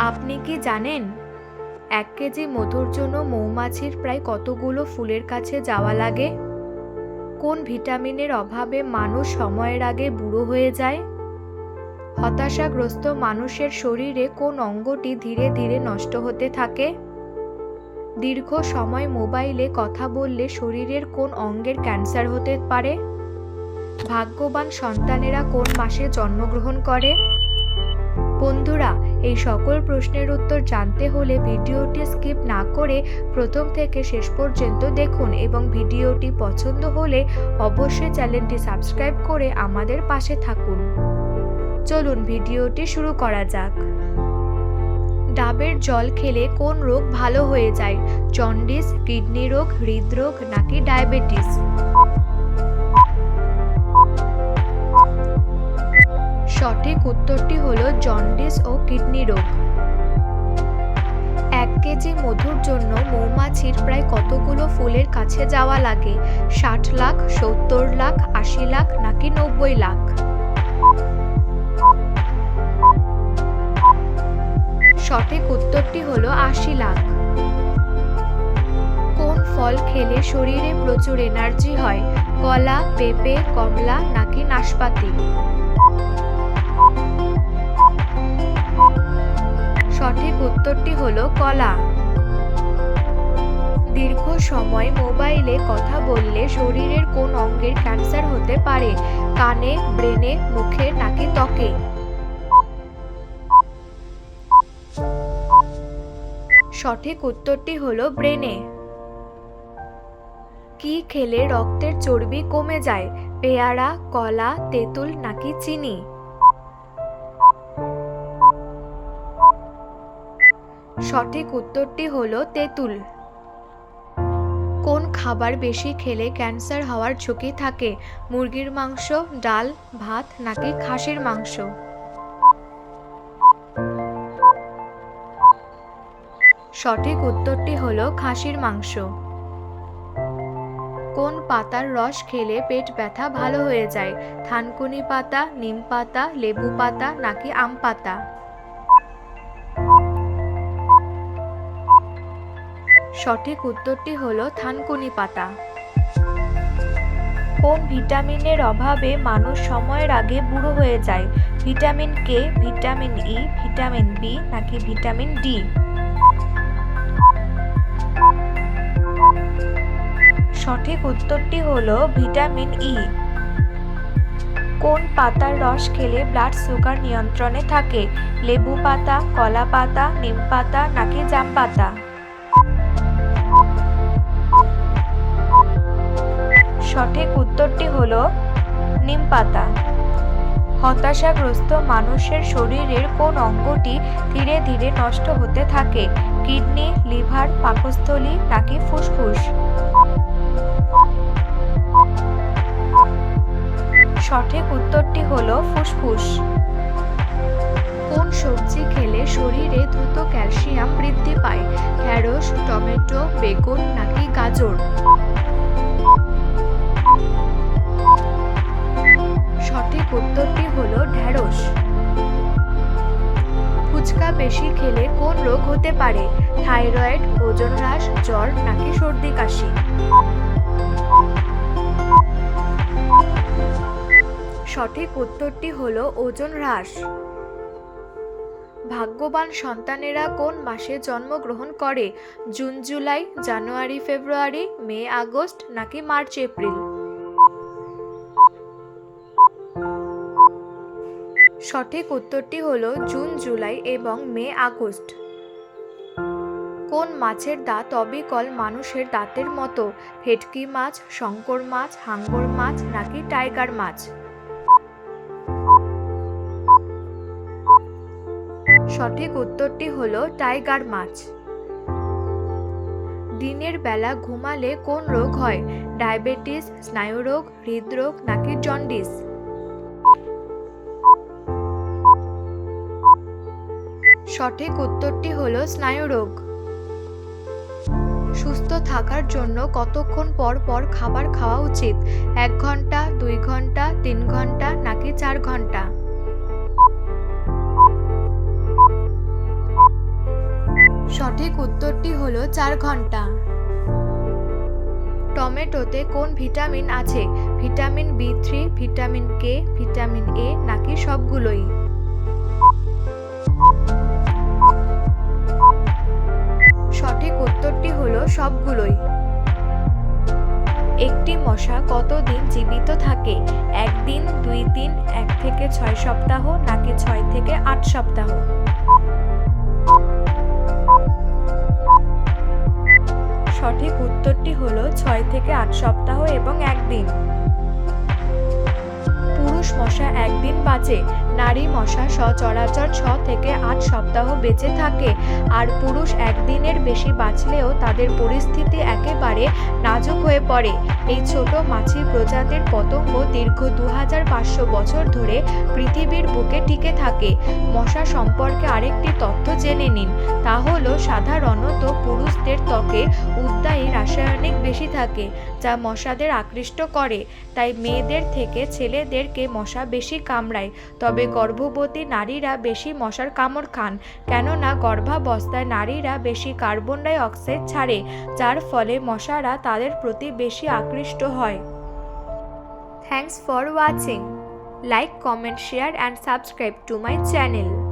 আপনি কি জানেন, এক কেজি মধুর জন্য মৌমাছির প্রায় কতগুলো ফুলের কাছে যাওয়া লাগে? কোন ভিটামিনের অভাবে মানুষ সময়ের আগে বুড়ো হয়ে যায়? হতাশাগ্রস্ত মানুষের শরীরে কোন অঙ্গটি ধীরে ধীরে নষ্ট হতে থাকে? দীর্ঘ সময় মোবাইলে কথা বললে শরীরের কোন অঙ্গের ক্যান্সার হতে পারে? ভাগ্যবান সন্তানেরা কোন মাসে জন্মগ্রহণ করে? বন্ধুরা এই সকল প্রশ্নের উত্তর জানতে হলে ভিডিওটি স্কিপ না করে প্রথম থেকে শেষ পর্যন্ত দেখুন এবং ভিডিওটি পছন্দ হলে অবশ্যই চ্যানেলটি সাবস্ক্রাইব করে আমাদের পাশে থাকুন। চলুন ভিডিওটি শুরু করা যাক। ডাবের জল খেলে কোন রোগ ভালো হয়ে যায়? জন্ডিস, কিডনি রোগ, হৃদরোগ নাকি ডায়াবেটিস? সঠিক উত্তরটি হলো জন্ডিস ও কিডনি রোগ। এক কেজি মধুর জন্য মৌমাছির প্রায় কতগুলো ফুলের কাছে যাওয়া লাগে? ষাট লাখ, সত্তর লাখ, আশি লাখ নাকি নব্বই লাখ? সঠিক উত্তরটি হলো আশি লাখ। কোন ফল খেলে শরীরে প্রচুর এনার্জি হয়? কলা, পেঁপে, কমলা নাকি নাশপাতি? সঠিক উত্তরটি হলো কলা। দীর্ঘ সময় মোবাইলে কথা বললে শরীরের কোন অঙ্গের ক্যান্সার হতে পারে? কানে, ব্রেনে, মুখে নাকি ত্বকে? সঠিক উত্তরটি হলো ব্রেনে। কি খেলে রক্তের চর্বি কমে যায়? পেয়ারা, কলা, তেঁতুল নাকি চিনি? সঠিক উত্তরটি হল তেঁতুল। কোন খাবার বেশি খেলে ক্যান্সার হওয়ার ঝুঁকি থাকে? মুরগির মাংস, ডাল, ভাত নাকি খাসির মাংস? সঠিক উত্তরটি হল খাসির মাংস। কোন পাতার রস খেলে পেট ব্যথা ভালো হয়ে যায়? থানকুনি পাতা, নিম পাতা, লেবু পাতা নাকি আম পাতা? সঠিক উত্তরটি হলো থানকুনি পাতা। কোন ভিটামিনের অভাবে মানুষ সময়ের আগে বুড়ো হয়ে যায়? Vitamin K, vitamin E, vitamin B নাকি ভিটামিন ডি? সঠিক উত্তরটি হলো ভিটামিন ই। কোন পাতার রস খেলে ব্লাড সুগার নিয়ন্ত্রণে থাকে? লেবু পাতা, কলা পাতা, নিম পাতা নাকি জাম পাতা? সঠিক উত্তরটি হল নিম পাতা। হতাশাগ্রস্ত মানুষের শরীরের কোন অঙ্গটি ধীরে ধীরে নষ্ট হতে থাকে? কিডনি, লিভার, পাকস্থলী নাকি ফুসফুস? সঠিক উত্তরটি হল ফুসফুস। কোন সবজি খেলে শরীরে দ্রুত ক্যালসিয়াম বৃদ্ধি পায়? ঢ্যাঁড়স টমেটো, বেগুন নাকি গাজর? খেলে কোন রোগ হতে পারে? থাইরয়েড, ওজন হ্রাস, জ্বর নাকি সর্দি, কাশি? সঠিক উত্তরটি হল ওজন হ্রাস। ভাগ্যবান সন্তানেরা কোন মাসে জন্মগ্রহণ করে? জুন, জুলাই, জানুয়ারি, ফেব্রুয়ারি, মে, আগস্ট নাকি মার্চ, এপ্রিল? সঠিক উত্তরটি হল জুন, জুলাই এবং মে, আগস্ট। কোন মাছের দাঁত অবিকল মানুষের দাঁতের মতো? ভেটকি মাছ, শঙ্কর মাছ, হাঙ্গর মাছ নাকি টাইগার মাছ? সঠিক উত্তরটি হল টাইগার মাছ। দিনের বেলা ঘুমালে কোন রোগ হয়? ডায়াবেটিস, স্নায়ুরোগ, হৃদরোগ নাকি জন্ডিস? সঠিক উত্তরটি হলো স্নায়ুরোগ সুস্থ থাকার জন্য কতক্ষণ পর পর খাবার খাওয়া উচিত? এক ঘণ্টা, দুই ঘণ্টা, তিন ঘণ্টা নাকি চার ঘণ্টা? সঠিক উত্তরটি হলো চার ঘণ্টা। টমেটোতে কোন ভিটামিন আছে? Vitamin B three, vitamin K, vitamin A নাকি সবগুলোই? সবগুলোই। একটি মশা কতদিন জীবিত থাকে? একদিন, দুই দিন, এক থেকে ছয় সপ্তাহ, নাকি ছয় থেকে আট সপ্তাহ? সঠিক উত্তরটি হলো ছয় থেকে আট সপ্তাহ এবং একদিন। পুরুষ মশা একদিন বাঁচে। নারী মশা সচরাচর ছ থেকে আট সপ্তাহ বেঁচে থাকে। আর পুরুষ একদিনের বেশি বাঁচলেও তাদের পরিস্থিতি একেবারে নাজুক হয়ে পড়ে। এই ছোট মাছি প্রজাতির পতঙ্গ দীর্ঘ দু বছর ধরে পৃথিবীর বুকে টিকে থাকে। মশা সম্পর্কে আরেকটি তথ্য জেনে নিন। তা হলো, সাধারণত পুরুষদের ত্বকে উদ্দায়ী রাসায়নিক বেশি থাকে, যা মশাদের আকৃষ্ট করে। তাই মেয়েদের থেকে ছেলেদেরকে মশা বেশি কামড়ায়। তবে গর্ভবতী নারীরা বেশি মশার কামড় খান, কেননা গর্ভাবস্থায় নারীরা বেশি কার্বন ডাই অক্সাইড ছাড়ে, যার ফলে মশারা তাদের প্রতি বেশি আকৃষ্ট হয়। Thanks for watching like comment share and subscribe to my channel